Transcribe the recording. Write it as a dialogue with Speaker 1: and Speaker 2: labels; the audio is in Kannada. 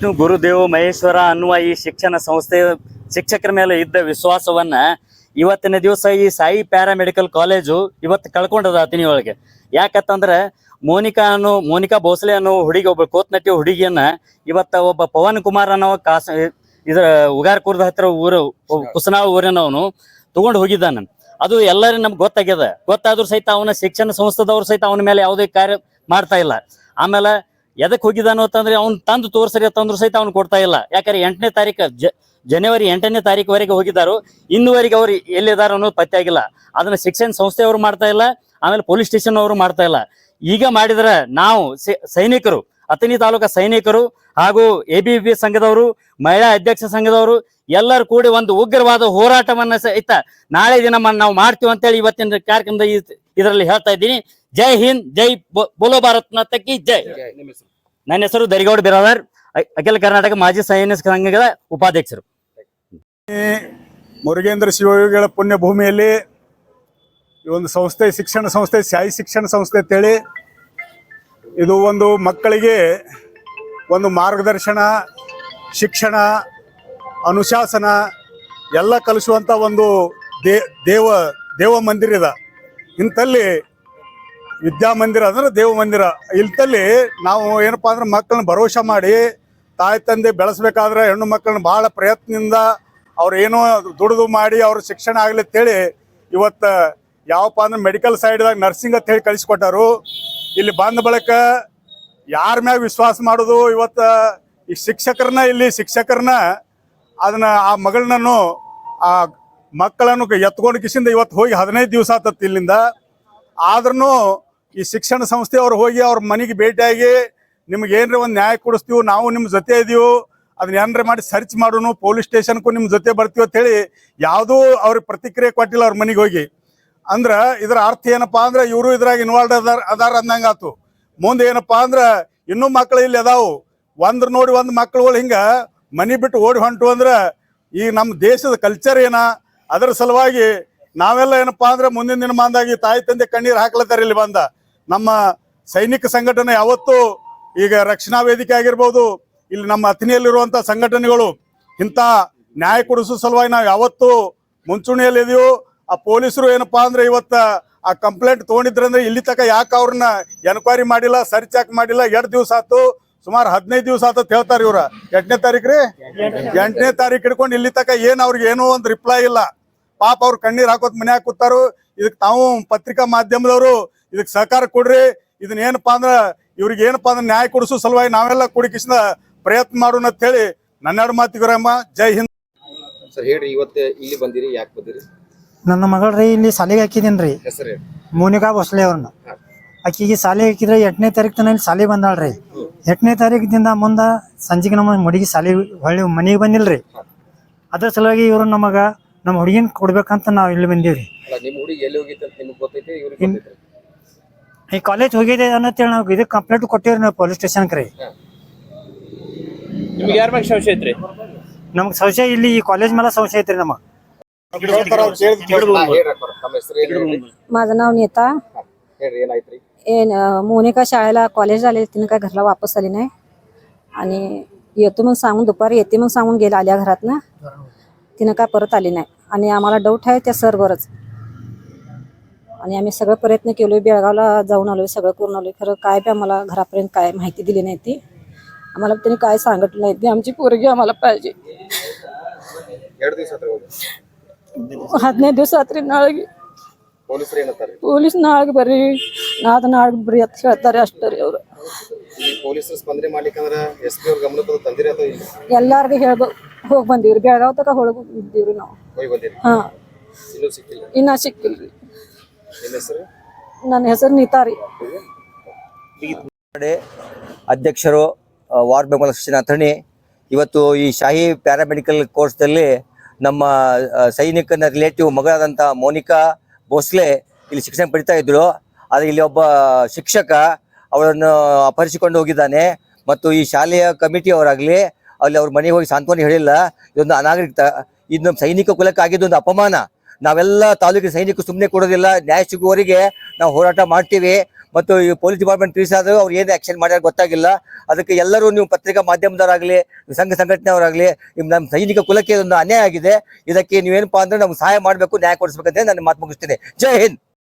Speaker 1: ವಿಷ್ಣು, ಗುರುದೇವ, ಮಹೇಶ್ವರ ಅನ್ನುವ ಈ ಶಿಕ್ಷಣ ಸಂಸ್ಥೆ ಶಿಕ್ಷಕರ ಮೇಲೆ ಇದ್ದ ವಿಶ್ವಾಸವನ್ನ ಇವತ್ತಿನ ದಿವಸ ಈ ಸಾಯಿ ಪ್ಯಾರಾಮೆಡಿಕಲ್ ಕಾಲೇಜು ಇವತ್ತು ಕಳ್ಕೊಂಡದ ಅತಿನಿ ಒಳಗೆ. ಯಾಕಂತಂದ್ರೆ ಮೋನಿಕಾ ಅನ್ನೋ, ಮೋನಿಕಾ ಭೋಸ್ಲೆ ಅನ್ನೋ ಹುಡುಗಿ, ಒಬ್ಬ ಕೋತ್ನಟ್ಟಿ ಹುಡುಗಿಯನ್ನ ಇವತ್ತ ಒಬ್ಬ ಪವನ್ ಕುಮಾರ್ ಅನ್ನೋ ಕಾಸ, ಇದ್ರ ಉಗಾರ್ಕೂರ್ದ ಹತ್ರ ಊರು ಕುಸನಾ ಊರಿನವನು ತಗೊಂಡು ಹೋಗಿದ್ದಾನ. ಅದು ಎಲ್ಲರೂ ನಮ್ಗೆ ಗೊತ್ತಾಗ್ಯದ. ಗೊತ್ತಾದ್ರೂ ಸಹಿತ ಅವನ ಶಿಕ್ಷಣ ಸಂಸ್ಥೆದವ್ರು ಸಹಿತ ಅವನ ಮೇಲೆ ಯಾವುದೇ ಕಾರ್ಯ ಮಾಡ್ತಾ ಇಲ್ಲ. ಆಮೇಲೆ ಎದಕ್ ಹೋಗಿದಾನು ಅಂತಂದ್ರೆ ಅವ್ನು ತಂದು ತೋರ್ಸರಿ ಅಂತಂದ್ರು ಸಹಿತ ಅವ್ನು ಕೊಡ್ತಾ ಇಲ್ಲ. ಯಾಕಂದ್ರೆ ಎಂಟನೇ ತಾರೀಕು ಜನವರಿ ಎಂಟನೇ ತಾರೀಕುವರೆಗೆ ಹೋಗಿದ್ದಾರು. ಇನ್ನುವರೆಗೆ ಅವ್ರು ಎಲ್ಲಿದ್ದಾರೆ ಅನ್ನೋದು ಪತ್ತೆ ಆಗಿಲ್ಲ. ಅದನ್ನ ಶಿಕ್ಷಣ ಸಂಸ್ಥೆಯವರು ಮಾಡ್ತಾ ಇಲ್ಲ, ಆಮೇಲೆ ಪೊಲೀಸ್ ಸ್ಟೇಷನ್ ಅವರು ಮಾಡ್ತಾ ಇಲ್ಲ. ಈಗ ಮಾಡಿದ್ರೆ ನಾವು ಸೈನಿಕರು, ಅಥಣಿ ತಾಲೂಕಾ ಸೈನಿಕರು ಹಾಗೂ ಎ ಬಿ ಪಿ ಸಂಘದವರು, ಮಹಿಳಾ ಅಧ್ಯಕ್ಷ ಸಂಘದವರು ಎಲ್ಲರೂ ಕೂಡಿ ಒಂದು ಉಗ್ರವಾದ ಹೋರಾಟವನ್ನ ಸಹಿತ ನಾಳೆ ದಿನ ನಾವು ಮಾಡ್ತೀವಿ ಅಂತೇಳಿ ಇವತ್ತಿನ ಕಾರ್ಯಕ್ರಮದ ಇದರಲ್ಲಿ ಹೇಳ್ತಾ ಇದ್ದೀನಿ. ಜೈ ಹಿಂದ್, ಜೈ ಬೋಲೋ ಭಾರತ್ ಕಿ ಜೈ. ನನ್ನ ಹೆಸರು ದರಿಗೌಡ ಬಿರಾದರ್. ಅಖಿಲ ಕರ್ನಾಟಕ ಮಾಜಿ ಸೈನಿಕ ಸಂಘದ ಉಪಾಧ್ಯಕ್ಷರು.
Speaker 2: ಮುರುಗೇಂದ್ರ ಶಿವಯೋಗಿಗಳ ಪುಣ್ಯ ಭೂಮಿಯಲ್ಲಿ ಈ ಒಂದು ಸಂಸ್ಥೆ, ಶಿಕ್ಷಣ ಸಂಸ್ಥೆ, ಶಾಯಿ ಶಿಕ್ಷಣ ಸಂಸ್ಥೆ ಅಂತೇಳಿ ಇದು ಒಂದು ಮಕ್ಕಳಿಗೆ ಒಂದು ಮಾರ್ಗದರ್ಶನ, ಶಿಕ್ಷಣ, ಅನುಶಾಸನ ಎಲ್ಲ ಕಲಿಸುವಂಥ ಒಂದು ದೇ, ದೇವ ದೇವ ಮಂದಿರ ಇದೆ. ಇಂಥಲ್ಲಿ ವಿದ್ಯಾಮಂದಿರ ಅಂದ್ರೆ ದೇವ ಮಂದಿರ. ಇಲ್ತಲ್ಲಿ ನಾವು ಏನಪ್ಪ ಅಂದ್ರೆ ಮಕ್ಕಳನ್ನ ಭರವಸೆ ಮಾಡಿ, ತಾಯಿ ತಂದೆ ಬೆಳೆಸ್ಬೇಕಾದ್ರೆ ಹೆಣ್ಣು ಮಕ್ಕಳನ್ನ ಭಾಳ ಪ್ರಯತ್ನದಿಂದ ಅವ್ರು ಏನೋ ದುಡಿದು ಮಾಡಿ ಅವ್ರ ಶಿಕ್ಷಣ ಆಗ್ಲಿ ಅಂತೇಳಿ ಇವತ್ತು ಯಾವಪ್ಪ ಅಂದ್ರೆ ಮೆಡಿಕಲ್ ಸೈಡ್ದಾಗ ನರ್ಸಿಂಗ್ ಅಂತ ಹೇಳಿ ಕಳಿಸ್ಕೊಟ್ಟಾರು. ಇಲ್ಲಿ ಬಂದ ಬಳಿಕ ಯಾರ ಮ್ಯಾಗ ವಿಶ್ವಾಸ ಮಾಡೋದು, ಇವತ್ತು ಈ ಶಿಕ್ಷಕರನ್ನ ಇಲ್ಲಿ ಶಿಕ್ಷಕರನ್ನ ಅದನ್ನ ಆ ಮಗಳನ್ನೂ ಆ ಮಕ್ಕಳನ್ನು ಎತ್ಕೊಂಡು ಕಿಸಿಂದ ಇವತ್ತು ಹೋಗಿ ಹದಿನೈದು ದಿವಸ ಆತತ್ತು ಇಲ್ಲಿಂದ. ಆದ್ರೂ ಈ ಶಿಕ್ಷಣ ಸಂಸ್ಥೆ ಅವ್ರು ಹೋಗಿ ಅವ್ರ ಮನೆಗೆ ಭೇಟಿಯಾಗಿ ನಿಮ್ಗೆ ಏನ್ರಿ ಒಂದು ನ್ಯಾಯ ಕೊಡಿಸ್ತೀವಿ, ನಾವು ನಿಮ್ಮ ಜೊತೆ ಇದೀವಿ, ಅದನ್ನ ಏನ್ರಿ ಮಾಡಿ ಸರ್ಚ್ ಮಾಡೋನು ಪೊಲೀಸ್ ಸ್ಟೇಷನ್ಗೂ ನಿಮ್ಮ ಜೊತೆ ಬರ್ತೀವಿ ಅಂತ ಹೇಳಿ ಯಾವುದೂ ಅವ್ರಿಗೆ ಪ್ರತಿಕ್ರಿಯೆ ಕೊಟ್ಟಿಲ್ಲ ಅವ್ರ ಮನೆಗೆ ಹೋಗಿ. ಅಂದ್ರ ಇದರ ಅರ್ಥ ಏನಪ್ಪಾ ಅಂದ್ರೆ ಇವರು ಇದ್ರಾಗ ಇನ್ವಾಲ್ವ್ ಅದಾರ ಅದಾರ ಅಂದಂಗ ಆತು. ಮುಂದೆ ಏನಪ್ಪಾ ಅಂದ್ರೆ ಇನ್ನೂ ಮಕ್ಕಳು ಇಲ್ಲಿ ಅದಾವು. ಒಂದ್ರ ನೋಡಿ ಒಂದು ಮಕ್ಕಳುಗಳು ಹಿಂಗ ಮನಿ ಬಿಟ್ಟು ಓಡಿ ಹೊಂಟು ಅಂದ್ರೆ ಈ ನಮ್ಮ ದೇಶದ ಕಲ್ಚರ್ ಏನ? ಅದರ ಸಲುವಾಗಿ ನಾವೆಲ್ಲ ಏನಪ್ಪಾ ಅಂದ್ರೆ ಮುಂದಿನ ದಿನಮಾನದಾಗಿ ತಾಯಿ ತಂದೆ ಕಣ್ಣೀರು ಹಾಕ್ಲತ್ತಾರ ಇಲ್ಲಿ ಬಂದ. ನಮ್ಮ ಸೈನಿಕ ಸಂಘಟನೆ ಯಾವತ್ತೂ ಈಗ ರಕ್ಷಣಾ ವೇದಿಕೆ ಆಗಿರ್ಬೋದು, ಇಲ್ಲಿ ನಮ್ಮ ಅಥಣಿಯಲ್ಲಿರುವಂತ ಸಂಘಟನೆಗಳು, ಇಂಥ ನ್ಯಾಯ ಕೊಡಿಸೋ ಸಲುವಾಗಿ ನಾವು ಯಾವತ್ತೂ ಮುಂಚೂಣಿಯಲ್ಲಿ ಇದೆಯೋ ಆ ಪೊಲೀಸರು ಏನಪ್ಪಾ ಅಂದ್ರೆ ಇವತ್ತ ಆ ಕಂಪ್ಲೇಂಟ್ ತಗೊಂಡಿದ್ರಂದ್ರೆ ಇಲ್ಲಿ ತನಕ ಯಾಕೆ ಅವ್ರನ್ನ ಎನ್ಕ್ವೈರಿ ಮಾಡಿಲ್ಲ, ಸರ್ಚ್ ಚೆಕ್ ಮಾಡಿಲ್ಲ, ಎರಡು ದಿವಸ ಆತು ಸುಮಾರು ಹದಿನೈದು ದಿವಸ ಆತ ಹೇಳ್ತಾರೆ ಇವ್ರ. ಎಂಟನೇ ತಾರೀಕು ರೀ ಎಂಟನೇ ತಾರೀಕು ಹಿಡ್ಕೊಂಡು ಇಲ್ಲಿ ತನಕ ಏನು ಅವ್ರಿಗೆ ಏನೋ ಒಂದು ರಿಪ್ಲೈ ಇಲ್ಲ. ಪಾಪ ಅವ್ರು ಕಣ್ಣೀರ್ ಹಾಕೋತ್ ಮನ್ಯಾಗ ಕೂತಾರು. ಇದಕ್ ತಾವು ಪತ್ರಿಕಾ ಮಾಧ್ಯಮದವರು ಇದಕ್ ಸಹಕಾರ ಕೊಡ್ರಿ. ಇದನ್ನ ಏನಪ್ಪಾ ಅಂದ್ರ ಇವ್ರಿಗೆ ಏನಪ್ಪಾ ಅಂದ್ರೆ ನ್ಯಾಯ ಕೊಡಿಸೋ ಸಲುವಾಗಿ ನಾವೆಲ್ಲ ಕೂಡಿಕಿಸಿದ ಪ್ರಯತ್ನ ಮಾಡೋಣ ಅಂತ ಹೇಳಿ ನನ್ನೆರಡು ಮಾತಿಗುರಮ್ಮ ಜೈ ಹಿಂದ್.
Speaker 3: ಸರ್ ಹೇಳ್ರಿ ಇವತ್ತು ಇಲ್ಲಿ ಬಂದಿರಿ ಯಾಕೆ ಬಂದಿರಿ?
Speaker 4: ನನ್ನ ಮಗಳ್ರಿ ಇಲ್ಲಿ ಸಾಲಿಗೆ ಹಾಕಿದೀನ್ರಿ ರೀ.
Speaker 3: ಹೆಸರು
Speaker 4: ಮೋನಿಕಾ ಭೋಸ್ಲೆ ಅವ್ರನ್ನ. ಆಕಿಗೆ ಸಾಲಿ ಹಾಕಿದ್ರೆ ಎಂಟನೇ ತಾರೀಕು ತನ ಇಲ್ಲಿ ಸಾಲಿ ಬಂದಾಳ್ರಿ ಎಂಟನೇ ತಾರೀಕಿದಿಂದ ಮುಂದೆ ಸಂಜೆಗೆ ನಮ್ಮ ಮಡಿಗೆ ಸಾಲಿ ಹೊಳ್ಳಿ ಮನೆಗೆ ಬಂದಿಲ್ರಿ. ಅದ್ರ ಸಲುವಾಗಿ ಇವರು ನಮಗ ನಮ್ಮ ಹುಡುಗಿನ ಕೊಡ್ಬೇಕಂತ ನಾವು ಇಲ್ಲಿ ಬಂದೀವ್ರಿ
Speaker 3: ಅಲ್ಲ ನಿಮ್ಮ ಹುಡುಗಿ ಎಲ್ಲಿ ಹೋಗಿತ್ತು ಅಂತ ನಿಮ್ಗೆ ಗೊತ್ತೈತಿ ಇವ್ರಿಗೆ ಗೊತ್ತೈತಿ
Speaker 4: ಈ ಕಾಲೇಜ್ ಹೋಗಿದೆ ಅನ್ನತ್ತೇಳಿ ನಾವು ಇದು ಕಂಪ್ಲೇಂಟ್ ಕೊಟ್ಟಿವ್ರಿ ನಾವು ಪೊಲೀಸ್ ಸ್ಟೇಷನ್ಗೆ ರೀ
Speaker 5: ನಿಮ್ಗೆ ಯಾರ ಬಗ್ಗೆ ಸಂಶಯ ಐತ್ರಿ
Speaker 4: ನಮ್ಗೆ ಸಂಶಯ ಇಲ್ಲಿ ಈ ಕಾಲೇಜ್ ಮೇಲೆ ಸಂಶಯ ಐತ್ರಿ ನಮಗೆ
Speaker 3: ಹೇಳ್ರಿ ಅಕ್ಕೋರ, ತಮ್ಮ ಹೆಸರು ಏನು ಹೇಳ್ರಿ
Speaker 6: माझं नाव नीता
Speaker 3: हा, ಹೇಳ್ರಿ ಏನಾಯ್ತ್ರಿ
Speaker 6: ए न- मोनिका शाळेला कॉलेज आले तिने काय घरला वापस आली नाही आणि येतो मग सांगून दुपारी येते मग सांगून गेला आल्या घरातनं तिनं काय परत आली नाही आणि आम्हाला डाऊट आहे त्या सरवरच आणि आम्ही सगळं प्रयत्न केलो बेळगावला जाऊन आलो सगळं करून आलो खरं काय बी आम्हाला घरापर्यंत काय माहिती दिली नाही ती आम्हाला त्यांनी काय सांगितलं नाही ती आमची पोरगी आम्हाला पाहिजे
Speaker 3: ಎರಡು ದಿವಸ ಹತ್ರ ಹೋಗಿ
Speaker 6: ಹದಿನೈದು ದಿವಸ ಆತ್ರಿ ನಾಳೆಗೆ
Speaker 3: ಪೊಲೀಸರು ಏನಂತಾರೆ
Speaker 6: ಪೊಲೀಸ್ ನಾಳೆಗೆ ಬರ್ರಿ ನಾದ ನಾಳೆಗೆ ಬರ್ರಿ ಅಂತ ಹೇಳ್ತಾರೆ ಅಷ್ಟೇ ರೀ ಅವರು
Speaker 3: ಈ ಪೊಲೀಸರು ಸ್ಪಂದನೆ ಮಾಡ್ಲಿಕ್ಕಂದ್ರ ಎಸ್ ಪಿ ಅವ್ರ ಗಮನಕ್ಕೆ ಅದು ತಂದಿರಿ ಅಥವಾ ಇಲ್ಲ
Speaker 6: ಎಲ್ಲಾರ್ಗು ಹೇಳ್ಬೋ ಹೋಗಿ ಬಂದಿವ್ರಿ. ಬೆಳಗಾವ್ ತಕ ಹೋಗಿ ಇದ್ದೀವ್ರಿ ನಾವು.
Speaker 3: ಹೋಗಿ ಬಂದಿರಿ?
Speaker 6: ಹಾ.
Speaker 3: ಇನ್ನೂ ಸಿಕ್ಕಿಲ್ಲ?
Speaker 6: ಇನ್ನ ಸಿಕ್ಕಿಲ್ರಿ.
Speaker 3: ನಿಮ್ಮ ಹೆಸರು?
Speaker 6: ನನ್ನ ಹೆಸರು ನೀತಾರಿ
Speaker 7: ಕಡೆ ಅಧ್ಯಕ್ಷರು ವಾರ್ ವಾರ್ಡ್ ಬೆಂಬಲ ಶಿಕ್ಷಣ ಅಥಣಿ. ಇವತ್ತು ಈ ಶಾಹಿ ಪ್ಯಾರಾಮೆಡಿಕಲ್ ಕೋರ್ಸ್ದಲ್ಲಿ ನಮ್ಮ ಸೈನಿಕನ ರಿಲೇಟಿವ್ ಮಗಳಾದಂಥ ಮೋನಿಕಾ ಭೋಸ್ಲೆ ಇಲ್ಲಿ ಶಿಕ್ಷಣ ಪಡಿತಾ ಇದ್ರು. ಆದರೆ ಇಲ್ಲಿ ಒಬ್ಬ ಶಿಕ್ಷಕ ಅವಳನ್ನು ಅಪಹರಿಸಿಕೊಂಡು ಹೋಗಿದ್ದಾನೆ. ಮತ್ತು ಈ ಶಾಲೆಯ ಕಮಿಟಿಯವರಾಗಲಿ ಅಲ್ಲಿ ಅವ್ರ ಮನೆಗೆ ಹೋಗಿ ಸಾಂತ್ವನ ಹೇಳಿಲ್ಲ. ಇದೊಂದು ಅನಾಗರಿಕತ ಇದು ನಮ್ಮ ಸೈನಿಕ ಕುಲಕ್ಕೆ ಆಗಿದ್ದು ಒಂದು ಅಪಮಾನ. ನಾವೆಲ್ಲ ತಾಲೂಕಿನ ಸೈನಿಕರು ಸುಮ್ಮನೆ ಕೊಡೋದಿಲ್ಲ. ನ್ಯಾಯ ಸಿಗುವವರೆಗೆ ನಾವು ಹೋರಾಟ ಮಾಡ್ತೀವಿ. ಮತ್ತು ಈ ಪೊಲೀಸ್ ಡಿಪಾರ್ಟ್ಮೆಂಟ್ ಪೀಸ್ ಆದರೂ ಅವ್ರು ಏನು ಆ್ಯಕ್ಷನ್ ಮಾಡ್ಯಾರ ಗೊತ್ತಾಗಿಲ್ಲ. ಅದಕ್ಕೆ ಎಲ್ಲರೂ ನೀವು ಪತ್ರಿಕಾ ಮಾಧ್ಯಮದವರಾಗಲಿ, ಸಂಘ ಸಂಘಟನೆಯವರಾಗಲಿ ನಮ್ಮ ಸೈನಿಕ ಕುಲಕ್ಕೆ ಒಂದು ಅನ್ಯಾಯ ಆಗಿದೆ. ಇದಕ್ಕೆ ನೀವೇನಪ್ಪ ಅಂದ್ರೆ ನಮ್ಗೆ ಸಹಾಯ ಮಾಡಬೇಕು, ನ್ಯಾಯ ಕೊಡಿಸ್ಬೇಕಂತ ನಾನು ಮಾತು ಮುಗಿಸ್ತೀನಿ. ಜೈ ಹಿಂದ್!